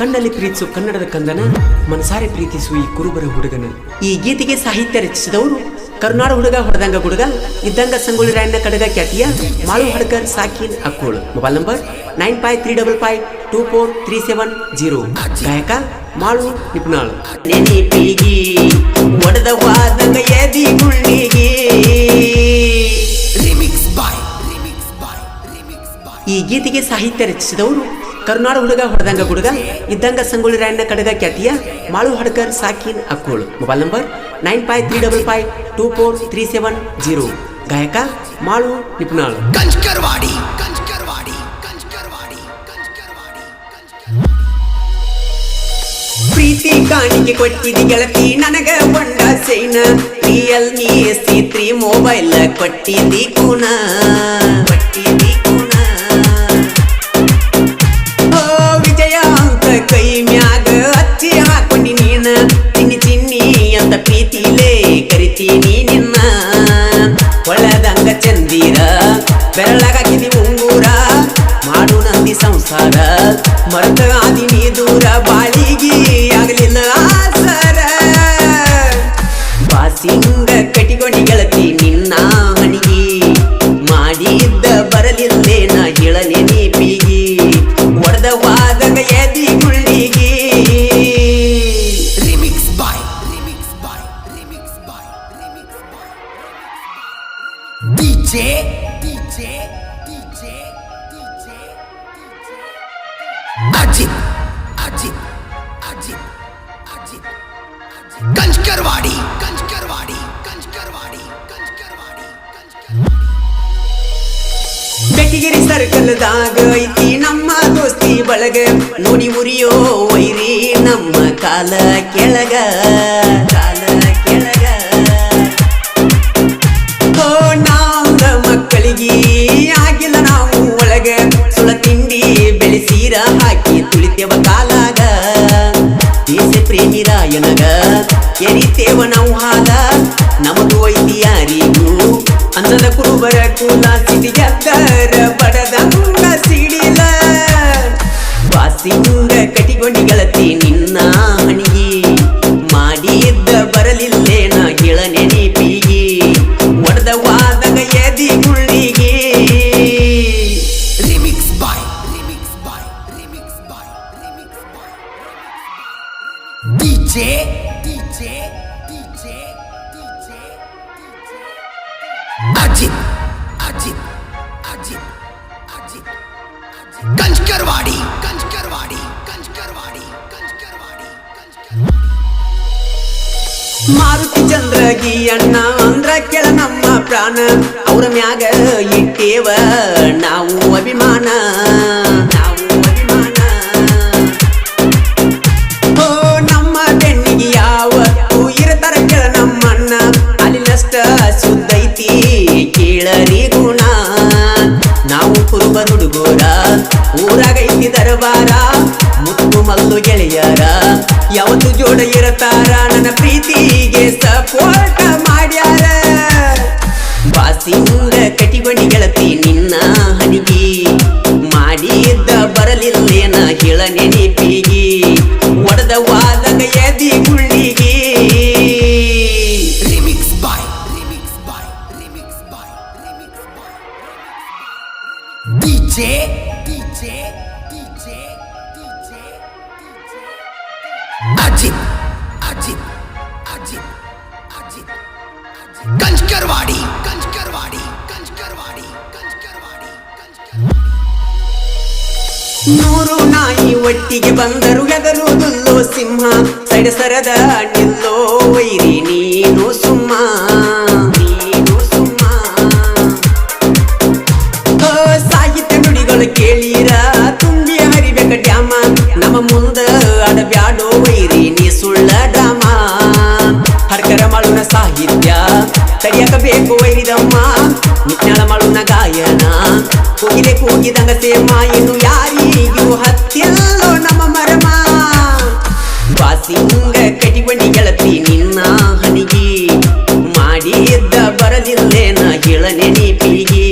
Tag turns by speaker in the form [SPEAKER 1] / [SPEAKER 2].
[SPEAKER 1] ಕಣ್ಣಲ್ಲಿ ಪ್ರೀತಿಸು ಕನ್ನಡದ ಕಂದನ ಮನಸಾರೆ ಪ್ರೀತಿಸು ಈ ಕುರುಬರ ಹುಡುಗನ. ಈ ಗೀತೆಗೆ ಸಾಹಿತ್ಯ ರಚಿಸಿದವರು ಕರುನಾಡ ಹುಡುಗ ಹೊಡೆದಂಗ ಹುಡುಗ ಇದ್ದಂಗ ಸಂಗೊಳ್ಳಿ ರಾಯಣ್ಣ ಕಡಗ ಖ್ಯಾತಿಯ Malu Hadkar ಸಾಕಿನ್ Akkolu. Mobile number nine five three double five two four three seven zero. ಗಾಯಕ ಮಾಳು
[SPEAKER 2] ನಿಪ್ನಾಳು.
[SPEAKER 1] ಈ ಗೀತೆಗೆ ಸಾಹಿತ್ಯ ರಚಿಸಿದವರು ಕರುನಾಡ ಹುಡುಗ ಹೊಡೆದಂಗ ಹುಡುಗ ಇದ್ದಂಗ ಸಂಗೊಳ್ಳಿ ರಾಯಣ್ಣ ಕಡಗ ಖ್ಯಾತಿಯ Malu Hadkar ಸಾಕಿನ್ Akkolu. Mobile number nine five three double five two four three seven zero. ಗಾಯಕ ಮಾಳು ನಿಪುಣಾಳು ಪ್ರೀತಿ ಕಾಣಿಕೆ ಕೊಟ್ಟಿದಿ ಗೆಳತಿ ನನಗ ಬಂಡ ಸೈನ. ಎಸ್ ಸಿ ತ್ರೀ ಮೊಬೈಲ್ ಕೊಟ್ಟಿದಿ ಕೂನ. ಕೊಟ್ಟಿದಿ
[SPEAKER 2] i para ಕಂಚ್ಕರ್ವಾಡಿ. ಕಂಜ್ಕರ್ವಾಡಿ ಕಂಜ್ಕರ್ವಾಡಿ ಕಂಜ್ಕರ್ವಾಡಿ
[SPEAKER 1] ಬೆಟ್ಟಿಗೆರಿ ಸರ್ಕಲ್ದಾಗ ಐತಿ ನಮ್ಮ ದೋಸ್ತಿ ಬಳಗ. ನೋಡಿ ಉರಿಯೋ ವೈರಿ ನಮ್ಮ ಕಾಲ ಕೆಳಗ. ಎರಿತೇವ ನಾವು ಹಾಲ ನಮದು ಐತಿ ಯಾರಿಗೂ ಅಂದದ ಕುರುಬರ ಕುಲ ಸಿಡಿಗದ್ದರ ಬಡದಂಗ ಸಿಡಿಲ. ವಾಸಿ ಕಟಿಗೊಂಡಿ ಗೆಳತಿ ನಿನ್ನ ಹಣಿಗಿ. ಮಾಡಿದ್ದ ಬರಲಿಲ್ಲೇ ನಾ ಗಿಳ ನೆನಪಿಗಿ ಒಡೆದ ವಾದಗ ಎದಿ ಗುಳ್ಳಿಗೆ.
[SPEAKER 2] Remix boy remix boy remix boy remix boy DJ DJ DJ DJ Ajith Ajith Ajith Ajith Kanchkarwadi Kanchkarwadi Kanchkarwadi Kanchkarwadi Kanchkarwadi
[SPEAKER 1] Maruti Chandragi ಅಣ್ಣ ಅಂದ್ರ ಕೆಳ ನಮ್ಮ ಪ್ರಾಣ ಅವ್ರ ಮ್ಯಾಗ ಇಟ್ಟೇವ ನಾವು ಅಭಿಮಾನ ಕೇಳರಿ ಗುಣ. ನಾವು ಕುರುಬ ಊರಾಗ ಊರಾಗೈತಿ ದರಬಾರ, ಮುತ್ತು ಮಲ್ಲು ಗೆಳೆಯರ, ಯಾವತ್ತು ಜೋಡ ಇರತಾರ, ನನ್ನ ಪ್ರೀತಿಗೆ ಸಪೋರ್ಟ್ ಮಾಡ್ಯಾರ. ಬಾಸಿಂಗ ಕಟಿಬಣಿ ಗೆಳತಿ ನಿನ್ನ ಹನಿಗೆ ಮಾಡಿದ್ದ ಬರಲಿಲ್ಲೇನ, ಹೇಳ ನೆನಪಿಗಿ.
[SPEAKER 2] DJ DJ DJ DJ Ajith Ajith Ajith Ajith Kanchkarwadi Kanchkarwadi Kanchkarwadi Kanchkarwadi Kanchkarwadi
[SPEAKER 1] ನೂರು ನಾಯಿ ಒಟ್ಟಿಗೆ ಬಂದರು ಎದರುವುದಿಲ್ಲೋ ಸಿಂಹ ಸಡಸರದ ನಿಲ್ಲೋ ವೈರಿ ನೀನು ಸುಮ್ಮ ಮಳುನ ಸಾಹಿತ್ಯ. ತಡಿಯಕ ಬೇಕು ವೈರಿದಮ್ಮ ನಿಜ್ಞಾನ ಮಳುನ ಗಾಯನ. ಕೂಗಿಲೆ ಕೂಗಿದಂಗ ಸೇಮ ಇನ್ನು ಯಾರಿಗೂ ಹತ್ತಿಲ್ಲೋ ನಮ್ಮ ಮರಮ ವಾಸಿಂಗ ಕಟಿಬಂಡಿ ಗೆಳತಿ ನಿನ್ನ ಹನಿಗಿ ಮಾಡಿದ್ದ ಬರದಿಲ್ಲೇನ ಹೇಳ ನೆನಪಿಗಿ